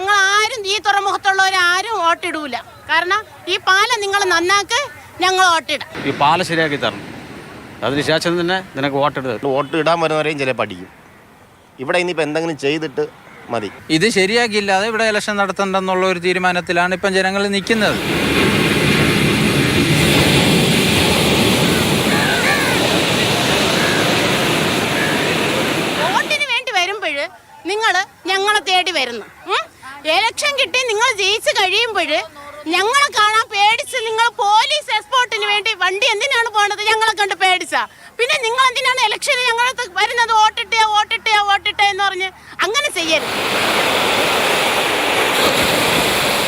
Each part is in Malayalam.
ഞങ്ങൾ ആരും ഈ തുറമുഖത്തുള്ളവർ ആരും വോട്ടിടൂല. കാരണം ഈ പാലം നിങ്ങൾ നന്നാക്ക് ഞങ്ങൾ വോട്ടിടാം. ഈ പാലം ശരിയാക്കി തരണം. അതിനുശേഷം തന്നെ നിനക്ക് വോട്ടെടുത്ത് വോട്ട് ഇടാൻ വരുന്നവരെയും ചില പഠിക്കും. ഇവിടെ ഇനിയിപ്പോൾ എന്തെങ്കിലും ചെയ്തിട്ട് മതി. ഇത് ശരിയാക്കിയില്ലാതെ ഇവിടെ ഇലക്ഷൻ നടത്തണ്ടെന്നുള്ള ഒരു തീരുമാനത്തിലാണ് ഇപ്പം ജനങ്ങൾ നിൽക്കുന്നത്. വോട്ടിന് വേണ്ടി വരുമ്പോൾ നിങ്ങൾ ഞങ്ങളെ തേടി വരുന്നു. ഉം? എലക്ഷൻ കിട്ടി നിങ്ങൾ ജയിച്ച് കഴിയുമ്പോൾ ഞങ്ങളെ കാണാൻ പേടിച്ച് നിങ്ങൾ പോലീസ് എക്സ്പോർട്ടിന് വേണ്ടി വണ്ടി എന്തിനാണ് പോണത്? ഞങ്ങളെ കണ്ട് പേടിച്ചാ. പിന്നെ നിങ്ങൾ എന്തിനാണ് ഇലക്ഷന് ഞങ്ങളടുത്ത് വരുന്നത്? വോട്ടിട്ടേ വോട്ടിട്ടേ വോട്ടിട്ടേ എന്ന് പറഞ്ഞ് അങ്ങനെ ചെയ്യരുത്.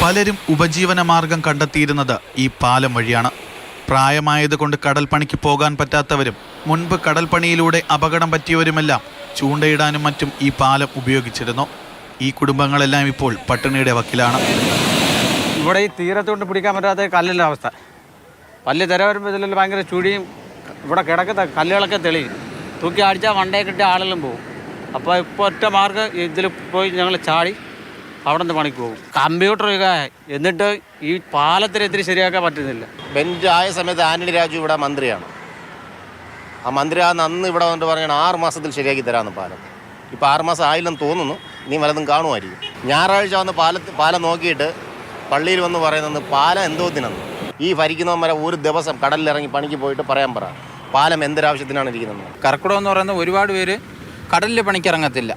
പലരും ഉപജീവന മാർഗം കണ്ടെത്തിയിരുന്നത് ഈ പാലം വഴിയാണ്. പ്രായമായതുകൊണ്ട് കടൽ പണിക്ക് പോകാൻ പറ്റാത്തവരും മുൻപ് കടൽ പണിയിലൂടെ അപകടം പറ്റിയവരുമെല്ലാം ചൂണ്ടയിടാനും മറ്റും ഈ പാലം ഉപയോഗിച്ചിരുന്നു. ഈ കുടുംബങ്ങളെല്ലാം ഇപ്പോൾ പട്ടിണിയുടെ വക്കിലാണ്. ഇവിടെ ഈ തീരത്തോട്ട് പിടിക്കാൻ പറ്റാത്ത കല്ലിന്റെ അവസ്ഥ. പല്ല് തിര വരുമ്പോൾ ഇതിലെല്ലാം ഭയങ്കര ചുഴിയും ഇവിടെ കിടക്കുന്ന കല്ലുകളൊക്കെ തെളിയും. തൂക്കി അടിച്ചാൽ വണ്ടയെ കിട്ടിയ ആളെല്ലാം പോകും. അപ്പോൾ ഇപ്പോൾ ഒറ്റ മാർഗം ഇതിൽ പോയി ഞങ്ങൾ ചാടി അവിടെ നിന്ന് പണിക്ക് പോകും. കമ്പ്യൂട്ടർ ഒക്കെ എന്നിട്ട് ഈ പാലത്തിന് ഇത്തിരി ശരിയാക്കാൻ പറ്റുന്നില്ല. ബെഞ്ച് ആയ സമയത്ത് ആന്റണി രാജു ഇവിടെ മന്ത്രിയാണ്. ആ മന്ത്രി ആ അന്ന് ഇവിടെ വന്നിട്ട് പറയണം ആറ് മാസത്തിൽ ശരിയാക്കി തരാമെന്ന് പാലം. ഇപ്പോൾ ആറുമാസം ആയില്ലെന്ന് തോന്നുന്നു. നീ വലതും കാണുമായിരിക്കും. ഞായറാഴ്ച വന്ന് പാലത്ത് പാലം നോക്കിയിട്ട് പള്ളിയിൽ വന്ന് പറയുന്നത് പാലം എന്തോ എന്തോത്തിനെന്ന് ഈ ഭരിക്കുന്നവന്മാരെ ഒരു ദിവസം കടലിലിറങ്ങി പണിക്ക് പോയിട്ട് പറയാൻ പറ. പാലം എന്തൊരാവശ്യത്തിനാണ് ഇരിക്കുന്നത്? കർക്കിടകം എന്ന് പറയുന്ന ഒരുപാട് പേര് കടലിൽ പണിക്കിറങ്ങത്തില്ല.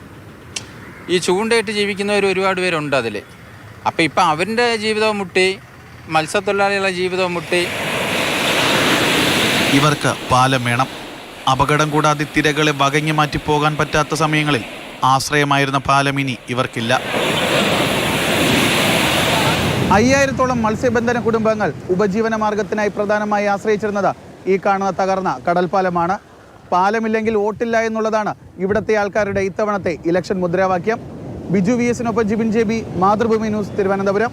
ഈ ചൂണ്ടയിട്ട് ജീവിക്കുന്നവർ ഒരുപാട് പേരുണ്ട് അതിൽ അപ്പോൾ ഇപ്പം അവരുടെ ജീവിതവും മുട്ടി മത്സ്യത്തൊഴിലാളികളുടെ ജീവിതവും മുട്ടി. ഇവർക്ക് പാലം വേണം. അപകടം കൂടാതെ തിരകളെ വകഞ്ഞു മാറ്റി പോകാൻ പറ്റാത്ത സമയങ്ങളിൽ ആശ്രയമായിരുന്ന പാലമിനി ഇവർക്കില്ല. അയ്യായിരത്തോളം മത്സ്യബന്ധന കുടുംബങ്ങൾ ഉപജീവന മാർഗത്തിനായി പ്രധാനമായി ആശ്രയിച്ചിരുന്നത് ഈ കാണുന്ന തകർന്ന കടൽപ്പാലമാണ്. പാലമില്ലെങ്കിൽ വോട്ടില്ല എന്നുള്ളതാണ് ഇവിടുത്തെ ആൾക്കാരുടെ ഇത്തവണത്തെ ഇലക്ഷൻ മുദ്രാവാക്യം. Biju V എസിനൊപ്പം Jibin J B Mathrubhumi news Thiruvananthapuram.